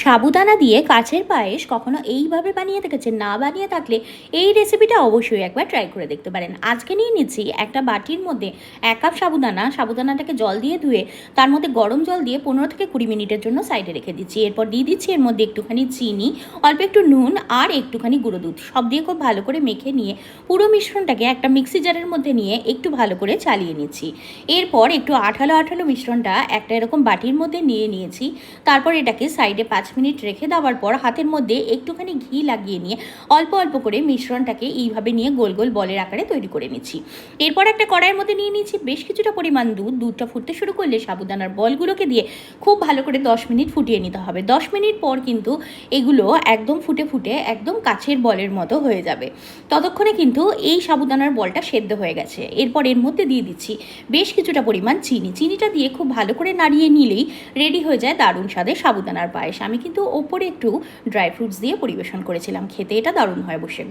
সাবুদানা দিয়ে কাছের পায়েস কখনো এইভাবে বানিয়ে দেখেছেন, না বানিয়ে থাকলে এই রেসিপিটা অবশ্যই একবার ট্রাই করে দেখতে পারেন। আজকে নিয়ে নিচ্ছি একটা বাটির মধ্যে এক কাপ সাবুদানা। সাবুদানাটাকে জল দিয়ে ধুয়ে তার মধ্যে গরম জল দিয়ে পনেরো থেকে কুড়ি মিনিটের জন্য সাইডে রেখে দিচ্ছি। এরপর দিয়ে দিচ্ছি এর মধ্যে একটুখানি চিনি, অল্প একটু নুন আর একটুখানি গুঁড়ো দুধ। সব দিয়ে খুব ভালো করে মেখে নিয়ে পুরো মিশ্রণটাকে একটা মিক্সি জারের মধ্যে নিয়ে একটু ভালো করে চালিয়ে নিচ্ছি। এরপর একটু আঠালো আঠালো মিশ্রণটা একটা এরকম বাটির মধ্যে নিয়ে নিয়েছি। তারপর এটাকে সাইডে পাঁচ মিনিট রেখে দেওয়ার পর হাতের মধ্যে একটুখানি ঘি লাগিয়ে নিয়ে অল্প অল্প করে মিশ্রণটাকে এইভাবে নিয়ে গোল গোল বলের আকারে তৈরি করে নিচ্ছি। এরপর একটা কড়াইয়ের মধ্যে নিয়ে নিয়েছি বেশ কিছুটা পরিমাণ দুধ। দুধটা ফুটতে শুরু করলে সাবুদানার বলগুলোকে দিয়ে খুব ভালো করে দশ মিনিট ফুটিয়ে নিতে হবে। দশ মিনিট পর কিন্তু এগুলো একদম ফুটে ফুটে একদম কাছের বলের মতো হয়ে যাবে। ততক্ষণে কিন্তু এই সাবুদানার বলটা সেদ্ধ হয়ে গেছে। এরপর এর মধ্যে দিয়ে দিচ্ছি বেশ কিছুটা পরিমাণ চিনি। চিনিটা দিয়ে খুব ভালো করে নাড়িয়ে নিলেই রেডি হয়ে যায় দারুণ স্বাদের সাবুদানার পায়েস। আমি কিন্তু ওপরে একটু ড্রাই ফ্রুটস দিয়ে পরিবেশন করেছিলাম খেতে। এটা দারুণ হয় বসে